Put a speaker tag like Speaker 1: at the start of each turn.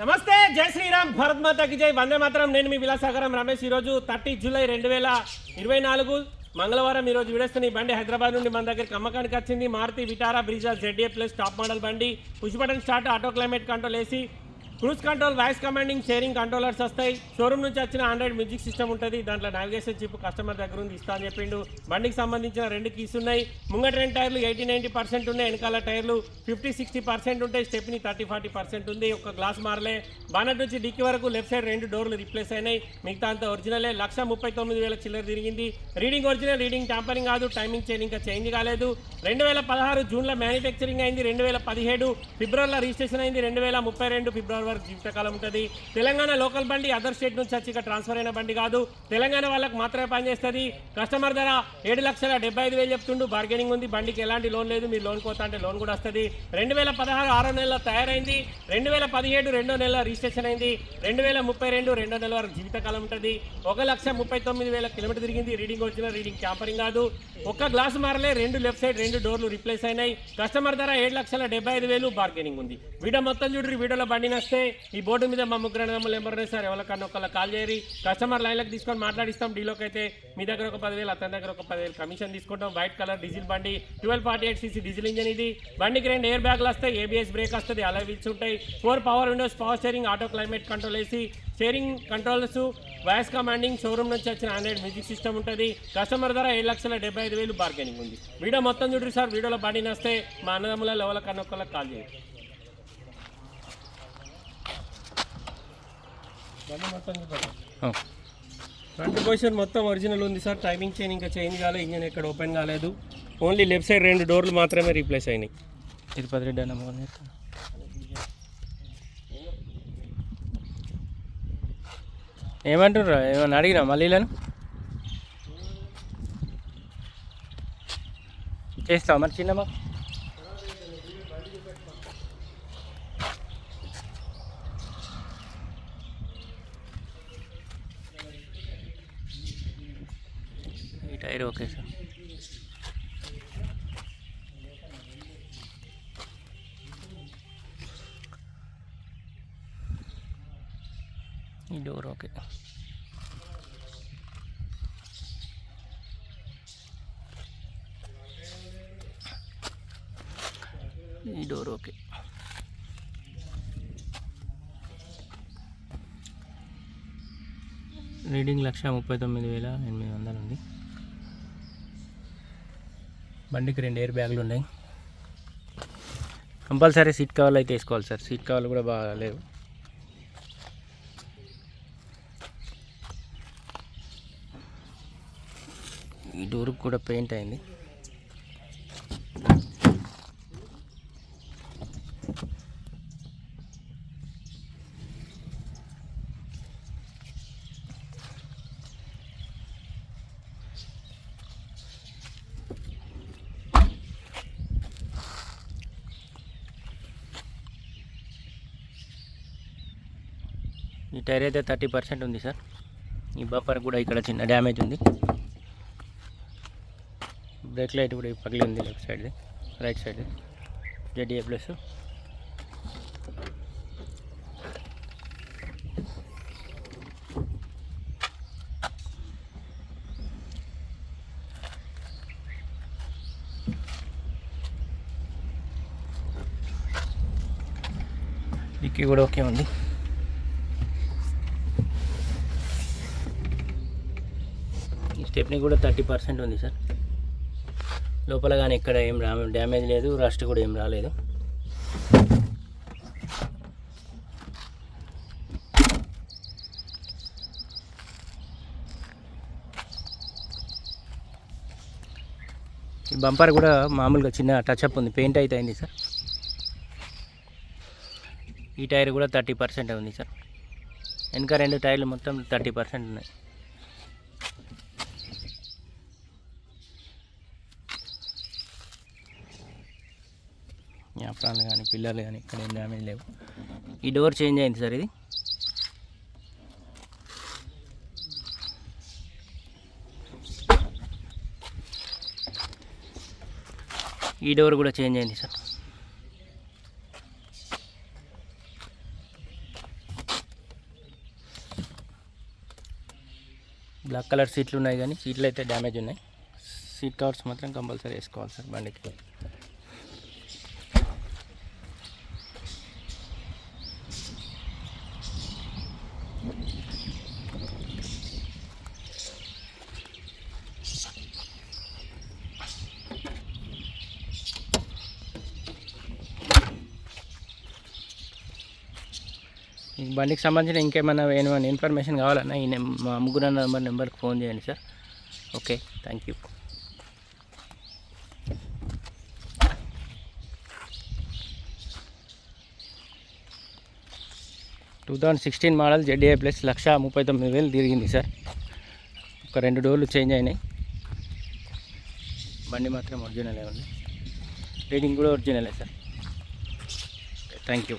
Speaker 1: నమస్తే జై శ్రీరామ్ భారత్ మాతాకి జై. వందే మాత్రం. నేను మీ విలాసాగరం రమేష్. ఈరోజు థర్టీ జూలై రెండు వేల ఇరవై నాలుగు మంగళవారం ఈరోజు విడేస్తున్న ఈ బండి హైదరాబాద్ నుండి మన దగ్గరికి అమ్మకానికి వచ్చింది. Maruti Vitara Brezza Z A plus top model బండి. Push button start auto climate control వేసి cruise control voice commanding sharing controllers వస్తాయి. షోరూమ్ నుంచి వచ్చిన ఆండ్రాయిడ్ మ్యూజిక్ సిస్టమ్ ఉంటుంది. దాంట్లో నావిగేషన్ చిప్ కస్టమర్ దగ్గర ఉంది ఇస్తా అని చెప్పిండు. బండికి సంబంధించిన రెండు కీస్ ఉన్నాయి. ముంగట రెండు టైర్లు ఎయిటీ నైంటీ పర్సెంట్ ఉన్నాయి. వెనకాల టైర్లు ఫిఫ్టీ సిక్స్టీ పర్సెంట్ ఉంటాయి. స్టెప్ని థర్టీ ఫార్టీ పర్సెంట్ ఉంది. ఒక గ్లాస్ మారలే. బానట్ నుంచి డిక్కి వరకు లెఫ్ట్ సైడ్ రెండు డోర్లు రిప్లేస్ అయినాయి. మిగతా అంతా ఒరిజినలే. లక్ష ముప్పై తొమ్మిది వేల చిల్లర తిరిగింది. రీడింగ్ ఒరిజినల్ రీడింగ్ ట్యాంపరింగ్ కాదు. టైమింగ్ చేంజ్ ఇంకా చేంజ్ కాలేదు. రెండు వేల పదహారు జూన్లో మ్యానుఫ్యాక్చరింగ్ అయింది. రెండు వేల పదిహేడు ఫిబ్రవరిలో రిజిస్ట్రేషన్ అయింది. రెండు వేల ముప్పై రెండు ఫిబ్రవరి వారి జీవితకాలం ఉంటుంది. తెలంగాణ లోకల్ బండి అదర్ స్టేట్ నుంచి వచ్చి ఇక్కడ ట్రాన్స్ఫర్ అయిన బండి కాదు. తెలంగాణ వాళ్ళకి మాత్రమే పనిచేస్తుంది. కస్టమర్ ధర ఏడు లక్షల డెబ్బై ఐదు వేలు చెప్తుండు. బార్గెనింగ్ ఉంది. బండికి ఎలాంటి లోన్ లేదు. మీరు లోన్ పోతా అంటే లోన్ కూడా వస్తుంది. రెండు వేల పదహారు ఆరో నెలలో తయారైంది. రెండు వేల పదిహేడు రెండో నెల రిజిస్ట్రేషన్ అయింది. రెండు వేల ముప్పై రెండు రెండో నెల వరకు జీవితకాలం ఉంటుంది. ఒక లక్ష ముప్పై తొమ్మిది వేల కిలోమీటర్ తిరిగింది. రీడింగ్ వచ్చిన రీడింగ్ క్యాంపరింగ్ కాదు. ఒక్క గ్లాస్ మారలే రెండు లెఫ్ట్ సైడ్ రెండు డోర్లు రిప్లేస్ అయినాయి. కస్టమర్ ధర ఏడు లక్షల డెబ్బై ఐదు వేలు బార్గెనింగ్ ఉంది. వీడియో మొత్తం చూడరు వీడియోలో బండి నస్తే ఈ బోర్డు మీద మా ముగ్గురు నెంబర్ నెంబర్ సార్ ఎవరికన్నా ఒకళ్ళ కాల్ చేయరి కస్టమర్ లైన్లకు తీసుకొని మాట్లాడిస్తాం. డీలోకి అయితే మీ దగ్గర ఒక పదివేలు అతని దగ్గర ఒక పదివేలు కమిషన్ తీసుకుంటాం. వైట్ కలర్ డీజిల్ బండి twelve forty eight CC diesel engine ఇది. బండికి రెండు ఎయిర్ బ్యాగ్లు వస్తాయి. ఏబిఎస్ బ్రేక్ వస్తుంది అలా వీల్స్ ఉంటాయి. Four power windows power steering auto climate control వేసి steering controls voice commanding showroom నుంచి వచ్చిన ఆండ్రాయిడ్ మ్యూజిక్ సిస్టమ్ ఉంటుంది. కస్టమర్ ధర ఏడు లక్షల డెబ్బై ఐదు వేలు బార్గెనింగ్ ఉంది. వీడియో మొత్తం చూడండి సార్. వీడియోలో బండి నస్తే మా అన్నదమ్ముల లెవెల్ కన్నా ఒకళ్ళకి కాల్ చేయండి బండి మొత్తం చూడండి ఫ్రంట్ పొజిషన్ మొత్తం ఒరిజినల్ ఉంది సార్. టైమింగ్ చైన్ ఇంకా చేంజ్ కాలేదు ఇంజన్ ఎక్కడ ఓపెన్ కాలేదు. ఓన్లీ లెఫ్ట్ సైడ్ రెండు డోర్లు మాత్రమే రీప్లేస్ అయినాయి.
Speaker 2: తిరుపతి రెడ్డి అన్న ఫోన్ ఏమంటారు ఏమన్నా అడిగినా మళ్ళీ వీళ్ళను? చేస్తావా మరి చిన్నమ్మా? టైర్ ఓకే సార్ ఈ డోర్ ఓకే ఈ డోర్ ఓకే రీడింగ్ లక్ష ముప్పై తొమ్మిది వేల ఎనిమిది వందలు ఉంది బండికి రెండు ఎయిర్ బ్యాగులు ఉన్నాయి. కంపల్సరీ సీట్ కవర్లు అయితే వేసుకోవాలి సార్. సీట్ కవర్లు కూడా బాగా లేవు. ఈ డోర్కి కూడా పెయింట్ అయింది. ఈ టైర్ అయితే థర్టీ పర్సెంట్ ఉంది సార్. ఈ బఫర్ కూడా ఇక్కడ చిన్న డ్యామేజ్ ఉంది. బ్రేక్ లైట్ కూడా పగిలి ఉంది left సైడ్ది right side Z A plus dickey కూడా ఓకే ఉంది. స్టెప్ని కూడా థర్టీ పర్సెంట్ ఉంది సార్. లోపల కానీ ఇక్కడ ఏం రా డ్యామేజ్ లేదు రస్ట్ కూడా ఏం రాలేదు. ఈ బంపర్ కూడా మామూలుగా చిన్న టచ్అప్ ఉంది పెయింట్ అయితే అయింది సార్. ఈ టైర్ కూడా థర్టీ పర్సెంట్ ఉంది సార్. వెనక రెండు టైర్లు మొత్తం థర్టీ పర్సెంట్ ఉన్నాయి. అప్రాన్లు కానీ పిల్లర్లు కానీ ఇక్కడ ఏం డ్యామేజ్ లేవు. ఈ డోర్ చేంజ్ అయింది సార్ ఇది. ఈ డోర్ కూడా చేంజ్ అయింది సార్. బ్లాక్ కలర్ సీట్లు ఉన్నాయి కానీ సీట్లు అయితే డ్యామేజ్ ఉన్నాయి. సీట్ కవర్స్ మాత్రం కంపల్సరీ వేసుకోవాలి సార్ బండికి. బండికి సంబంధించిన ఇంకేమైనా ఏమైనా ఇన్ఫర్మేషన్ కావాలన్నా ఈ మా ముగ్గురు నెంబర్ నెంబర్కి ఫోన్ చేయండి sir. Okay thank you. Two thousand sixteen model Z A plus lakh ముప్పై తొమ్మిది వేలు తిరిగింది సార్. ఒక రెండు డోర్లు చేంజ్ అయినాయి. బండి మాత్రం ఒరిజినలే ఉంది. రీడింగ్ కూడా ఒరిజినలే సార్. Thank you.